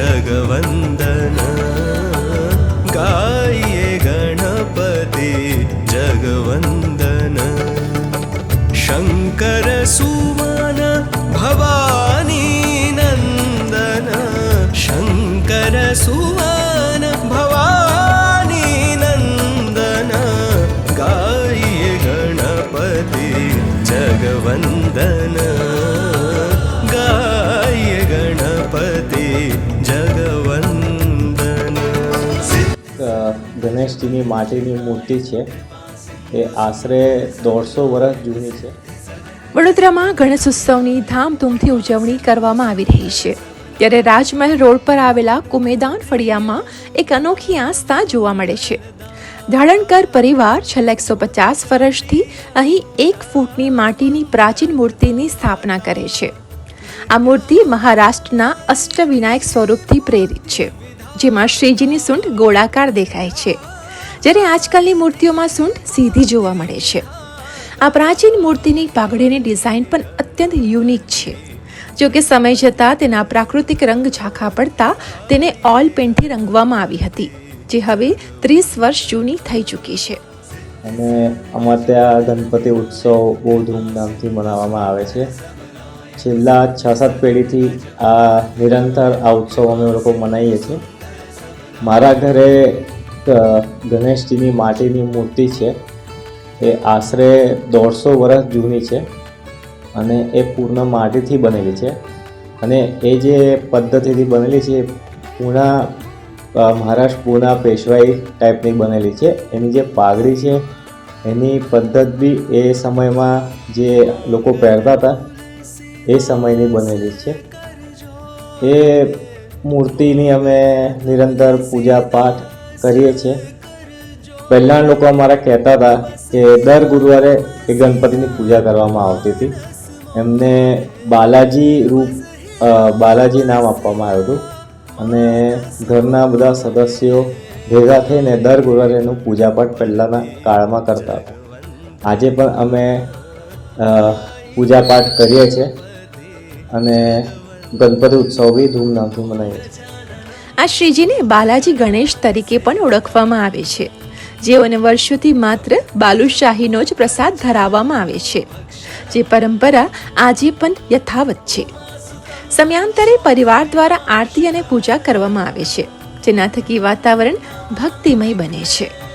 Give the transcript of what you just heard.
जगवन्दन। गाये गणपति जगवन्दन। शङ्कर सुमन भवानी नन्दन। शङ्कर सुमन भवानी नन्दन। गाये गणपति जगवन्दन ગણેશજીની માટીની મૂર્તિ છે. એ આશરે દોઢસો વર્ષ જૂની છે. વડોદરામાં ગણેશ ઉત્સવની ધામધૂમથી ઉજવણી કરવામાં આવી રહી છે. ત્યારે રાજમહેલ રોડ પર આવેલા કુમેદાન ફળિયામાં એક અનોખી આસ્થા જોવા મળે છે. ધાળણકર પરિવાર છેલ્લા એકસો પચાસ વર્ષથી અહીં એક ફૂટની માટીની પ્રાચીન મૂર્તિની સ્થાપના કરે છે. આ મૂર્તિ મહારાષ્ટ્રના અષ્ટવિનાયક સ્વરૂપથી પ્રેરિત છે, જેમાં શ્રીજીની સૂંઢ ગોળાકાર દેખાય છે, જ્યારે આજકાલની મૂર્તિઓમાં સૂંઢ સીધી જોવા મળે છે. આ પ્રાચીન મૂર્તિની પાઘડીની ડિઝાઇન પણ અત્યંત યુનિક છે. જો કે સમય જતાં તેના પ્રાકૃતિક રંગ ઝાંખા પડતા તેને ઓલ પેન્ટથી રંગવામાં આવી હતી, જે હવે ત્રીસ વર્ષ જૂની થઈ ચૂકી છે. અને અમારે ત્યાં ગણપતિ ઉત્સવ બહુ ધૂમધામથી મનાવવામાં આવે છે. છેલ્લા છ સાત પેઢીથી આ નિરંતર આ ઉત્સવ અમે લોકો મનાવીએ છીએ. મારા ઘરે ગણેશજીની માટીની મૂર્તિ છે. એ આશરે દોઢસો વર્ષ જૂની છે અને એ પૂર્ણ માટીથી બનેલી છે. અને એ જે પદ્ધતિથી બનેલી છે પૂર્ણા મહારાષ્ટ્ર પૂર્ણા પેશવાઈ ટાઈપની બનેલી છે. એની જે પાઘડી છે, એની પદ્ધત બી એ સમયમાં જે લોકો પહેરતા હતા એ સમયની બનેલી છે. એ મૂર્તિની અમે નિરંતર પૂજા પાઠ કરીએ છીએ. પહેલાં લોકો અમારા કહેતા હતા કે દર ગુરુવારે એ ગણપતિની પૂજા કરવામાં આવતી હતી. એમને બાલાજી રૂપ બાલાજી નામ આપવામાં આવ્યું હતું. અને ઘરના બધા સદસ્યો ભેગા થઈને દર ગુરુવારે એનું પૂજાપાઠ પહેલાંના કાળમાં કરતા હતા. આજે પણ અમે પૂજાપાઠ કરીએ છીએ. અને ગણપતિ ઉત્સવ બી ધૂમધામથી મનાવીએ છીએ. આ શ્રીજીને બાલાજી ગણેશ તરીકે પણ ઓળખવામાં આવે છે. જેઓને વર્ષોથી માત્ર બાલુશાહીનો જ પ્રસાદ ધરાવવામાં આવે છે. જે પરંપરા આજે પણ યથાવત છે. સમયાંતરે પરિવાર દ્વારા આરતી અને પૂજા કરવામાં આવે છે. જેના થકી વાતાવરણ ભક્તિમય બને છે.